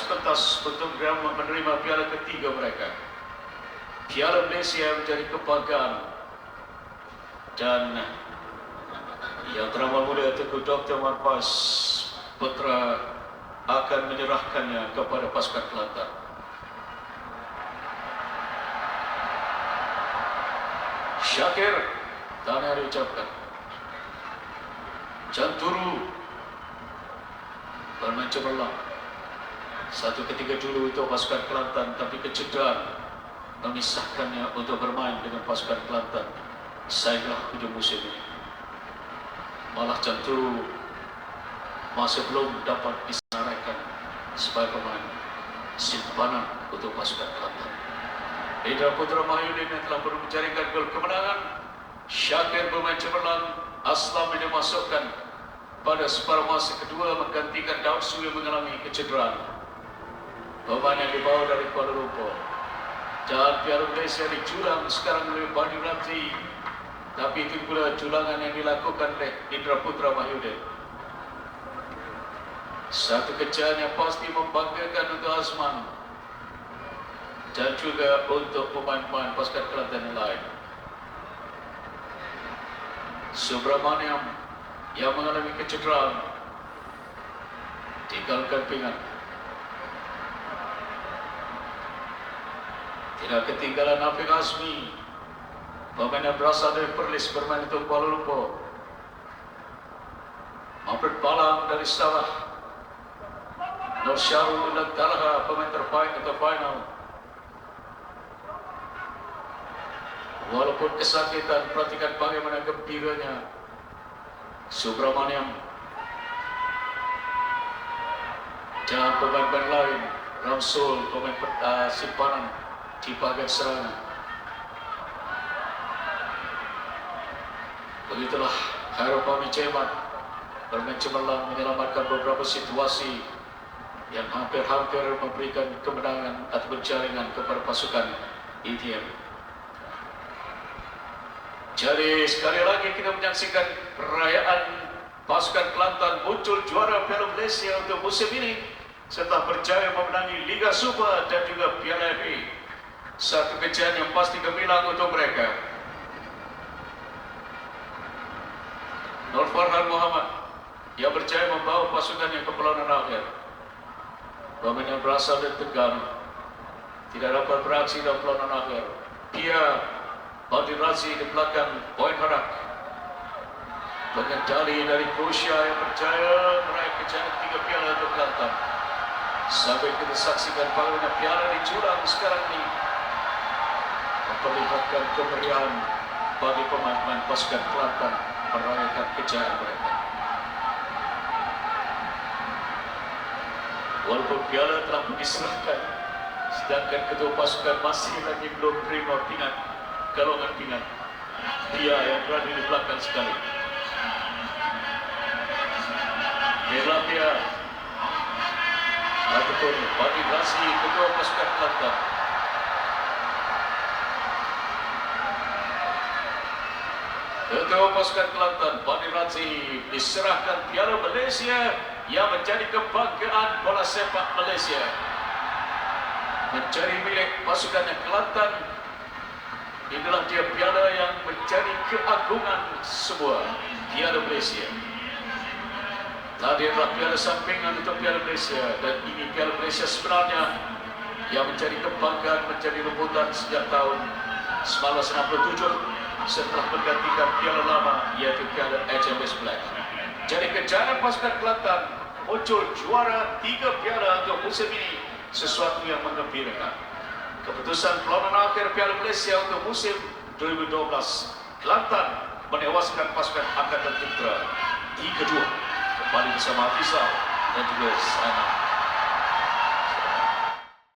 atas pentas untuk menerima piala ketiga mereka. Piala Malaysia menjadi kebanggaan dan yang teramat muda Tengku Dr. Marpas Putra akan menyerahkannya kepada pasukan Kelantan. Syakir, tanya diucapkan. Janturu, bermain cemerlang. Satu ketiga dulu itu pasukan Kelantan, tapi kecederaan memisahkannya untuk bermain dengan pasukan Kelantan. Sayalah hujung musim ini. Malah Janturu masih belum dapat disenaraikan sebagai pemain simpanan untuk pasukan Kelantan. Indra Putra Mahyudin yang telah menjaringkan gol kemenangan. Syakir bermain cemerlang. Aslam yang dimasukkan pada separuh masa kedua menggantikan Daud yang mengalami kecederaan. Pemain yang dibawa dari Kuala Lumpur. Dan Piala Malaysia dijulang sekarang oleh Bani Ramzi. Tapi itu pula julangan yang dilakukan oleh Indra Putra Mahyudin. Satu kejar yang pasti membanggakan untuk Azman dan juga untuk pemain-pemain pasukan Kelantan yang lain. Subramaniam yang mengalami kecederaan tinggalkan pinggan. Tidak ketinggalan Afiq Azmi pemain yang berasal dari Perlis bermain untuk Kuala Lumpur. Mampir Balang dari Sabah. Nur Syarul dan Talha pemain terbaik untuk final. Walaupun kesakitan, perhatikan bagaimana gembiranya Subramaniam dan pemain-pemain lain Ramsul, pemain uh, simpanan bagian serangan Begitulah Khairul Pami Cemat bermain cemerlang menyelamatkan beberapa situasi yang hampir-hampir memberikan kemenangan atau jaringan kepada pasukan ETM. Jadi sekali lagi kita menyaksikan perayaan pasukan Kelantan muncul juara Piala Malaysia untuk musim ini setelah berjaya memenangi Liga Super dan juga Piala. Satu kejadian yang pasti gemilang untuk mereka. Nur Farhan Muhammad yang berjaya membawa pasukannya ke perlawanan akhir. Pemain yang berasal dari Tegang tidak dapat beraksi dalam perlawanan akhir. Dia Badi Razi di belakang poin harap Pengendali dari Croatia yang berjaya meraih kejayaan tiga piala untuk Kelantan Sampai kita saksikan bagaimana piala diculang sekarang ini Memperlihatkan kemeriahan bagi pemain-pemain pasukan Kelantan merayakan kejayaan mereka Walaupun piala telah diserahkan Sedangkan kedua pasukan masih lagi belum terima pingat golongan pingat. Dia yang berada di belakang sekali. Melapia ataupun bagi rasi kedua pasukan Kelantan. Ketua pasukan Kelantan, Bani Razi diserahkan Piala Malaysia yang menjadi kebanggaan bola sepak Malaysia. Mencari milik pasukan Kelantan Inilah dia piala yang menjadi keagungan semua piala Malaysia. Tadi adalah piala sampingan untuk piala Malaysia dan ini piala Malaysia sebenarnya yang menjadi kebanggaan menjadi rebutan sejak tahun 1967 setelah menggantikan piala lama iaitu piala HMS Black. Jadi kejayaan pasukan Kelantan muncul juara tiga piala untuk musim ini sesuatu yang menggembirakan keputusan perlawanan akhir Piala Malaysia untuk musim 2012 Kelantan menewaskan pasukan Angkatan Tentera di kedua. Kembali bersama Afisah dan juga Sana